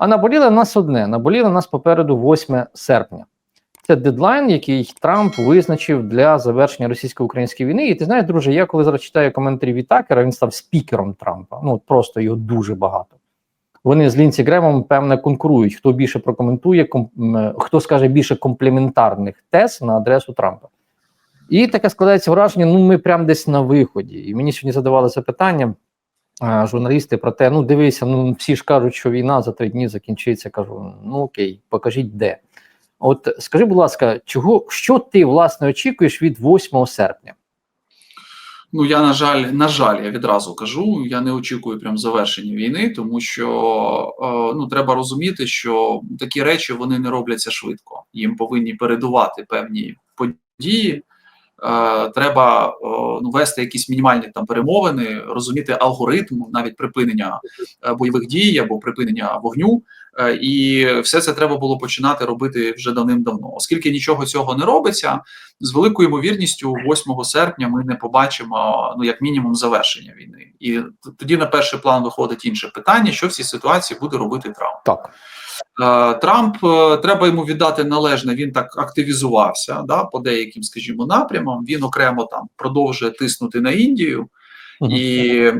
А наболіло нас одне: наболіло нас попереду 8 серпня. Це дедлайн, який Трамп визначив для завершення російсько-української війни. І ти знаєш, друже, я коли зараз читаю коментарі від Такера, він став спікером Трампа. Ну просто його дуже багато. Вони з Лінсі Гремом, певне, конкурують. Хто більше прокоментує, ком, хто скаже більше комплементарних тез на адресу Трампа. І таке складається враження: ну ми прямо десь на виході. І мені сьогодні задавали запитання а, журналісти про те: ну дивися, ну всі ж кажуть, що війна за три дні закінчиться. Кажу, ну окей, покажіть де. От скажи, будь ласка, чого що ти власне очікуєш від 8 серпня? Ну я на жаль, на жаль, я відразу кажу. Я не очікую прям завершення війни, тому що е, ну треба розуміти, що такі речі вони не робляться швидко. Їм повинні передувати певні події. Е, треба ну, вести якісь мінімальні там перемовини, розуміти алгоритм, навіть припинення е, бойових дій або припинення вогню. Е, І все це треба було починати робити вже давним-давно. Оскільки нічого цього не робиться, з великою ймовірністю, 8 серпня ми не побачимо ну як мінімум завершення війни. І тоді на перший план виходить інше питання: що в цій ситуації буде робити Трамп. Так. Е, Трамп е, треба йому віддати належне. Він так активізувався да, по деяким, скажімо, напрямам. Він окремо там продовжує тиснути на Індію. І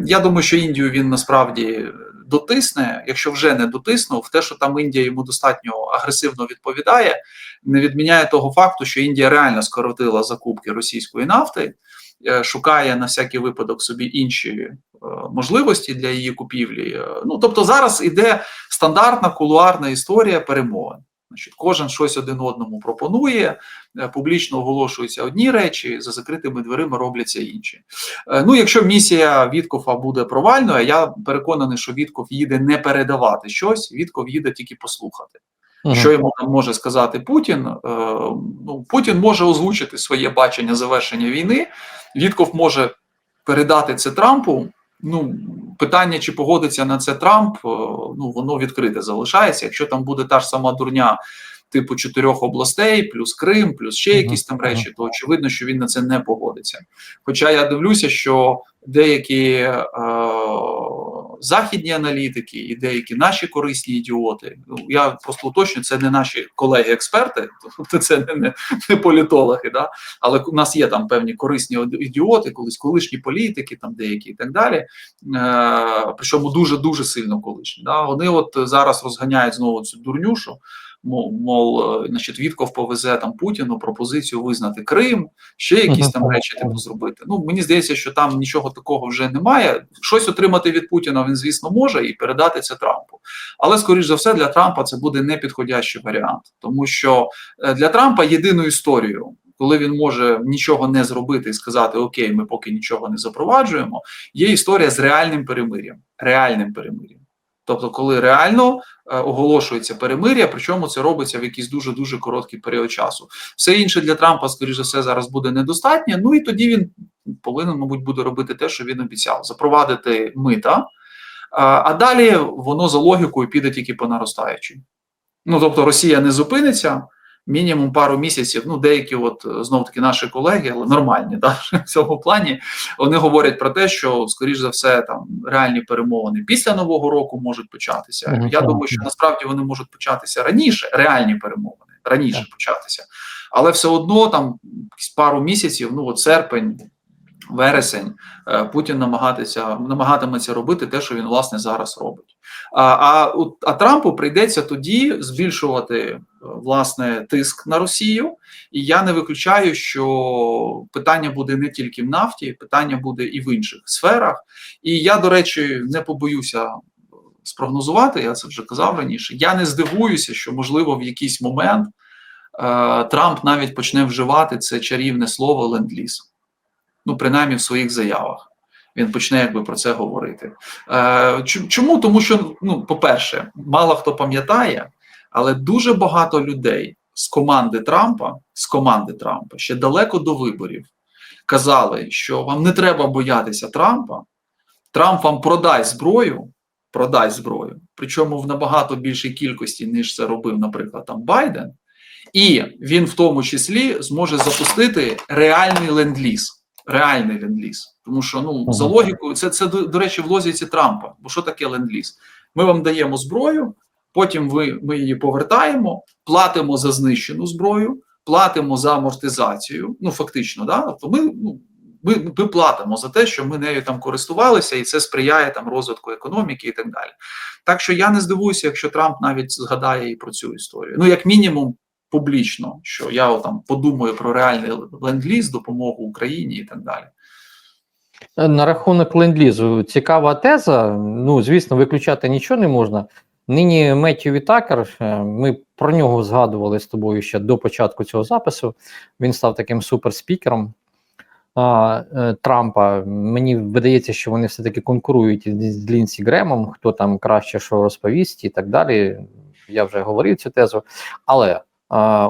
я думаю, що Індію він насправді дотисне, якщо вже не дотиснув, те, що там Індія йому достатньо агресивно відповідає, не відміняє того факту, що Індія реально скоротила закупки російської нафти, шукає на всякий випадок собі інші е, можливості для її купівлі. Е, Ну тобто зараз іде стандартна кулуарна історія перемовин. Значить, кожен щось один одному пропонує, е, публічно оголошуються одні речі, за закритими дверима робляться інші. Е, Ну, якщо місія Віткофа буде провальною, я переконаний, що Вітков їде не передавати щось, Вітков їде тільки послухати. Мгм. Що йому там може сказати Путін? Е, Ну, Путін може озвучити своє бачення завершення війни. Вітков може передати це Трампу. Ну, питання, чи погодиться на це Трамп, е, ну воно відкрите залишається. Якщо там буде та ж сама дурня, типу чотирьох областей, плюс Крим, плюс ще якісь там речі, то очевидно, що він на це не погодиться. Хоча я дивлюся, що деякі е, західні аналітики і деякі наші корисні ідіоти. Ну я просто уточню, це не наші колеги-експерти, тобто це не, не, не політологи, да? але у нас є там певні корисні ідіоти, колись колишні політики, там деякі і так далі. Е, причому дуже дуже сильно колишні. Да? Вони от зараз розганяють знову цю дурнюшу. Мов, мов, е, значить, Вітков повезе там Путіну пропозицію визнати Крим, ще якісь там речі типу зробити. Ну мені здається, що там нічого такого вже немає. Щось отримати від Путіна він, звісно, може і передати це Трампу. Але скоріш за все для Трампа це буде непідходящий варіант, тому що е, для Трампа єдину історію. Коли він може нічого не зробити і сказати Окей, ми поки нічого не запроваджуємо, є історія з реальним перемир'ям. Реальним перемир'ям. Тобто, коли реально е, оголошується перемир'я, причому це робиться в якийсь дуже дуже короткий період часу. Все інше для Трампа, скоріш за все, зараз буде недостатньо. Ну і тоді він повинен, мабуть, буде робити те, що він обіцяв: запровадити мита. А далі воно за логікою піде тільки по наростаючій. Ну тобто, Росія не зупиниться. Мінімум пару місяців. Ну, деякі, от знов таки наші колеги, але нормальні, да, в цьому плані, вони говорять про те, що скоріш за все там реальні перемовини після нового року можуть початися. Я думаю, що насправді вони можуть початися раніше, реальні перемовини раніше початися, але все одно там пару місяців, ну от серпень. Вересень е, Путін намагатися намагатиметься робити те, що він власне зараз робить. А а, а Трампу прийдеться тоді збільшувати е, власне тиск на Росію, і я не виключаю, що питання буде не тільки в нафті, питання буде і в інших сферах. І я, до речі, не побоюся спрогнозувати. Я це вже казав раніше. Я не здивуюся, що можливо в якийсь момент е, Трамп навіть почне вживати це чарівне слово ленд-ліз. Ну, принаймні в своїх заявах. Він почне якби про це говорити. Е, чому? Тому що, ну, по-перше, мало хто пам'ятає, але дуже багато людей з команди Трампа, з команди Трампа, ще далеко до виборів, казали, що вам не треба боятися Трампа. Трамп вам продасть зброю, продасть зброю, причому в набагато більшій кількості, ніж це робив, наприклад, там Байден, і він в тому числі зможе запустити реальний ленд-ліз. Реальний ленд-ліз. Тому що ну за логікою, це, це до, до речі, в лозіці Трампа. Бо що таке ленд-ліз? Ми вам даємо зброю, Потім ви, ми її повертаємо, платимо за знищену зброю, платимо за амортизацію. Ну фактично, да? тобто ми, ну, ми, ми платимо за те, що ми нею там користувалися, і це сприяє там розвитку економіки і так далі. Так що я не здивуюся, якщо Трамп навіть згадає і про цю історію. Ну, як мінімум, публічно, що я там подумаю про реальний ленд-ліз, допомогу Україні і так далі. На рахунок ленд-лізу цікава теза. Ну, звісно, виключати нічого не можна. Нині Меттю Вітакер, е, ми про нього згадували з тобою ще до початку цього запису. Він став таким суперспікером а, е, Трампа. Мені видається, що вони все-таки конкурують з Лінсі Гремом, хто там краще що розповість і так далі. Я вже говорив цю тезу. Але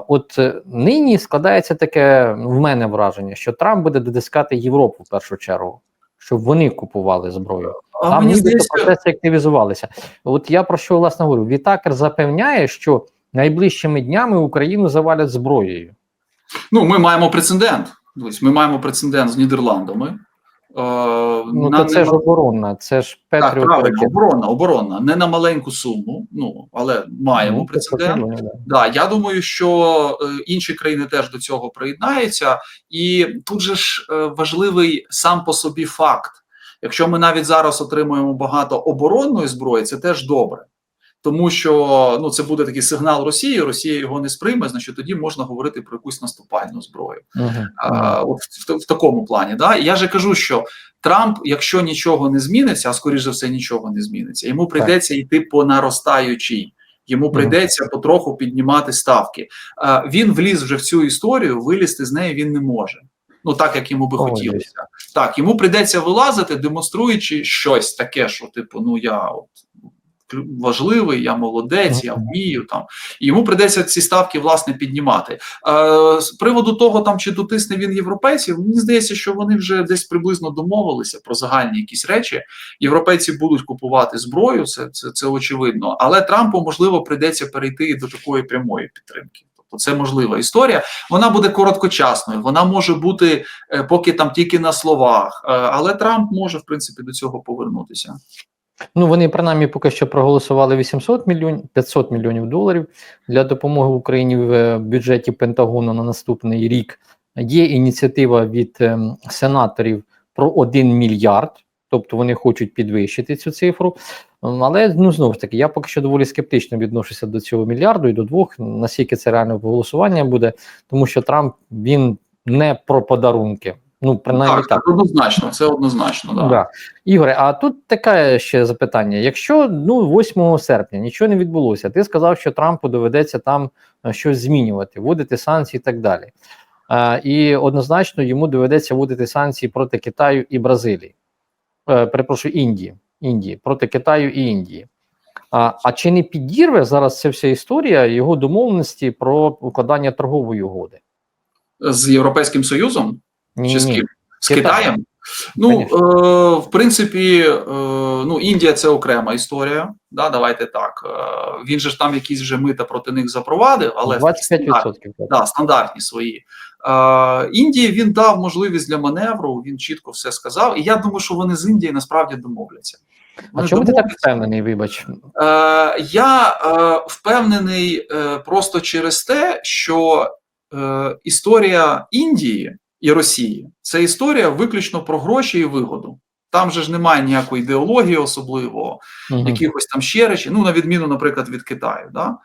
от е, нині складається таке в мене враження, що Трамп буде дотискати Європу в першу чергу, щоб вони купували зброю. А Там мені здається, процеси активізувалися. От я про що власне говорю. Вітакер запевняє, що найближчими днями Україну завалять зброєю. ну ми маємо прецедент. Ми маємо прецедент з Нідерландами. Е, Ну на то це не- ж оборонна, це ж так, правильно, оборонна, оборонна, не на маленьку суму, ну але маємо Ну, прецедент. Да, я думаю, що е, інші країни теж до цього приєднаються, і тут же ж е, важливий сам по собі факт. Якщо ми навіть зараз отримуємо багато оборонної зброї, це теж добре. Тому що ну це буде такий сигнал Росії. Росія його не сприйме, значить тоді можна говорити про якусь наступальну зброю. Мгм. А, от в, в такому плані. Да? І я же кажу, що Трамп, якщо нічого не зміниться, а скоріш за все нічого не зміниться, йому прийдеться йти по наростаючій. Йому прийдеться потроху піднімати ставки. А, він вліз вже в цю історію, вилізти з неї він не може. Ну так як йому би Ой, хотілося. Так, йому прийдеться вилазити, демонструючи щось таке, що типу, ну я от важливий, я молодець, я вмію там. І йому прийдеться ці ставки власне піднімати. Е, з приводу того, там чи дотисне він європейців, мені здається, що вони вже десь приблизно домовилися про загальні якісь речі. Європейці будуть купувати зброю, це, це, це очевидно. Але Трампу можливо прийдеться перейти до такої прямої підтримки. Тобто це можлива історія. Вона буде короткочасною, вона може бути е, поки там тільки на словах. Е, але Трамп може в принципі до цього повернутися. Ну вони принаймні поки що проголосували 800 мільйонів 500 мільйонів доларів для допомоги Україні в е, бюджеті Пентагону на наступний рік. Є ініціатива від ем, сенаторів про 1 мільярд, тобто вони хочуть підвищити цю цифру. Ем, Але ну знову ж таки, я поки що доволі скептично відношуся до цього мільярду і до двох. Наскільки це реально голосування буде, тому що Трамп він не про подарунки. Ну принаймні Так, так. так, однозначно, це однозначно. Да. Да. Ігоре, а тут таке ще запитання: якщо ну 8 серпня нічого не відбулося, ти сказав, що Трампу доведеться там е, щось змінювати, вводити санкції і так далі. Е, і однозначно йому доведеться вводити санкції проти Китаю і Бразилії. Е, перепрошую, Індії. Індії проти Китаю і Індії. А, а чи не підірве зараз ця вся історія його домовленості про укладання торгової угоди? З Європейським Союзом Ні, чи з ні. ким? З Китаєм. Ну, е, в принципі, е, ну, Індія це окрема історія. Да, давайте так. Е, він же ж там якісь вже мита проти них запровадив, але 25%. да, стандартні свої. Е, Індії він дав можливість для маневру, він чітко все сказав. І я думаю, що вони з Індії насправді домовляться. А Вони чому ти так впевнений, вибач? Е, я е, впевнений е, просто через те, що е, історія Індії і Росії це історія виключно про гроші і вигоду. Там же ж немає ніякої ідеології особливого, Мгм. якихось там ще речі, ну на відміну, наприклад, від Китаю. Да?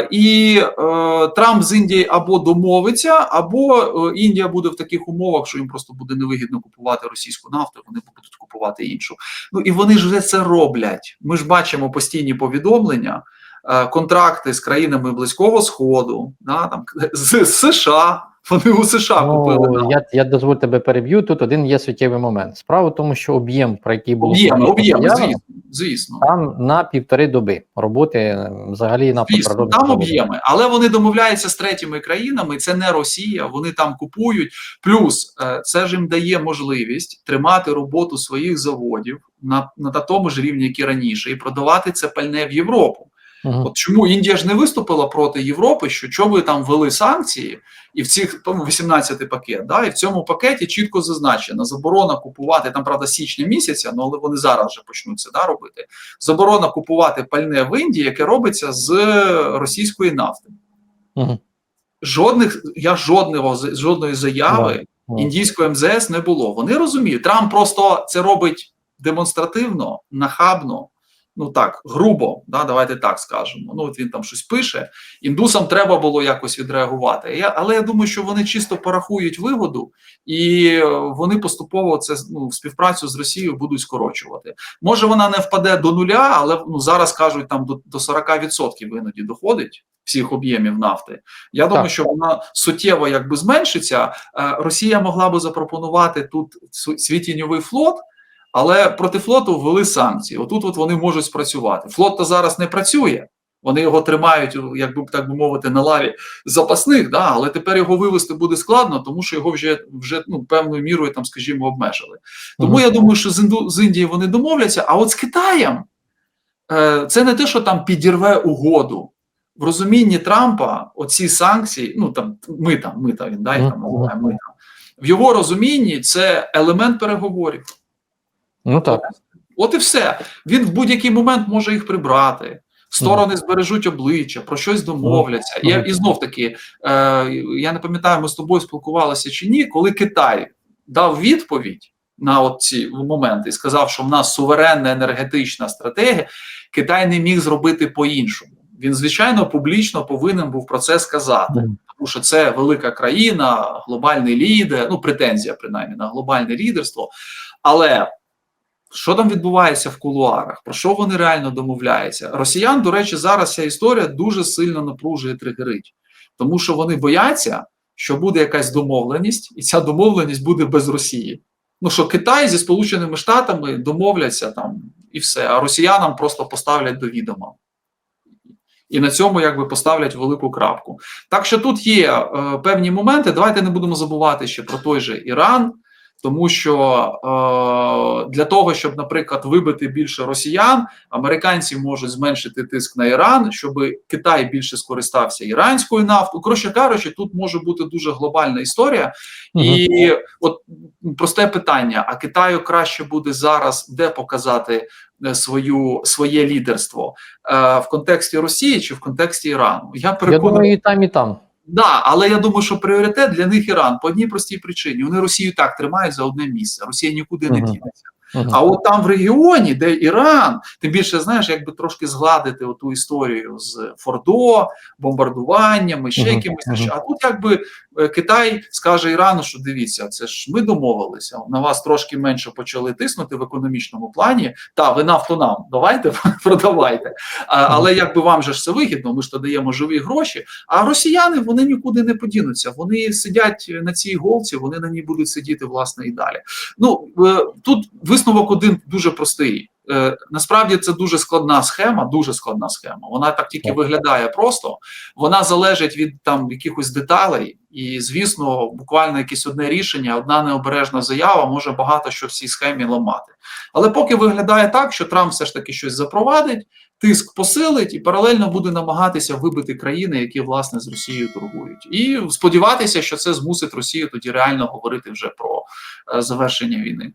Е, і е, Трамп з Індії або домовиться, або е, Індія буде в таких умовах, що їм просто буде невигідно купувати російську нафту, вони будуть купувати іншу. Ну і вони ж вже це роблять. Ми ж бачимо постійні повідомлення, е, контракти з країнами Близького Сходу, да, там, з США. Вони у США купили Ну, нафту. я, я дозволь тебе переб'ю. Тут один є суттєвий момент. Справа в тому, що об'єм, про який було об'єми, заявлено, звісно, звісно. там на півтори доби роботи е, взагалі Звісно, нафтопродуктів. там об'єми, але вони домовляються з третіми країнами. Це не Росія. Вони там купують. Плюс е, це ж їм дає можливість тримати роботу своїх заводів на, на тому ж рівні, як і раніше, і продавати це пальне в Європу. Мгм. От чому Індія ж не виступила проти Європи, що що ви там ввели санкції, і в цих тому 18 пакет, да, і в цьому пакеті чітко зазначено заборона купувати там, правда, січня місяця, ну але вони зараз вже почнуть це да, робити. Заборона купувати пальне в Індії, яке робиться з російської нафти. Мгм. Жодних я жодного жодної заяви Да. індійського МЗС не було. Вони розуміють, Трамп просто це робить демонстративно, нахабно, ну так, грубо, да, давайте так скажемо. Ну, от він там щось пише. Індусам треба було якось відреагувати. Я, але я думаю, що вони чисто порахують вигоду, і е, вони поступово це ну, співпрацю з Росією будуть скорочувати. Може, вона не впаде до нуля, але ну, зараз кажуть, там до, до 40% іноді доходить. Всіх об'ємів нафти. Я думаю, Так. що вона суттєво якби зменшиться. Е, Росія могла би запропонувати тут свій тіньовий флот, але проти флоту ввели санкції. Отут от вони можуть спрацювати. Флот то зараз не працює. Вони його тримають, як би так би мовити, на лаві запасних, да, але тепер його вивести буде складно, тому що його вже вже ну певною мірою там, скажімо, обмежили. Тому Мгм. я думаю, що з, Інду, з Індії вони домовляться. А от з Китаєм е, це не те, що там підірве угоду. В розумінні Трампа оці санкції, ну там мита, мита він да, їх там Мгм. називає мита. В його розумінні це елемент переговорів. Ну так. От і все. Він в будь-який момент може їх прибрати. Сторони збережуть обличчя, про щось домовляться. І, і знов таки, е, я не пам'ятаю, ми з тобою спілкувалися чи ні, коли Китай дав відповідь на от ці моменти і сказав, що в нас суверенна енергетична стратегія, Китай не міг зробити по-іншому. Він, звичайно, публічно повинен був про це сказати тому що це велика країна, глобальний лідер, ну претензія принаймні на глобальне лідерство. Але що там відбувається в кулуарах? Про що вони реально домовляються? Росіян, до речі, зараз ця історія дуже сильно напружує тригерить, тому що вони бояться, що буде якась домовленість, і ця домовленість буде без Росії. Ну що Китай зі Сполученими Штатами домовляться там і все, а росіянам просто поставлять до відома. І на цьому якби поставлять велику крапку. Так що тут є е, певні моменти. Давайте не будемо забувати ще про той же Іран, тому що е, для того, щоб, наприклад, вибити більше росіян, американці можуть зменшити тиск на Іран, щоб Китай більше скористався іранською нафтою. Коротше кажучи, тут може бути дуже глобальна історія. І от просте питання: а Китаю краще буде зараз де показати е, свою своє лідерство е, в контексті Росії чи в контексті Ірану? Я Я думаю, і там, і там. Да, але я думаю, що пріоритет для них Іран по одній простій причині. Вони Росію так тримають за одне місце. Росія нікуди не дінеться. Мгм. А от там в регіоні, де Іран, тим більше знаєш, якби трошки згладити оту історію з Фордо, бомбардуваннями, ще якимось. мгм. А тут якби е, Китай скаже Ірану, що дивіться, це ж ми домовилися. На вас трошки менше почали тиснути в економічному плані. Та ви нафту нам давайте продавайте. А, але якби вам же ж це вигідно, ми ж то даємо живі гроші. А росіяни вони нікуди не подінуться. Вони сидять на цій голці, вони на ній будуть сидіти власне і далі. Ну е, тут висновок один дуже простий. Е, Насправді це дуже складна схема, дуже складна схема. Вона так тільки виглядає просто. Вона залежить від там якихось деталей, і звісно, буквально якесь одне рішення, одна необережна заява може багато що в цій схемі ламати. Але поки виглядає так, що Трамп все ж таки щось запровадить, тиск посилить і паралельно буде намагатися вибити країни, які власне з Росією торгують, і сподіватися, що це змусить Росію тоді реально говорити вже про е, завершення війни.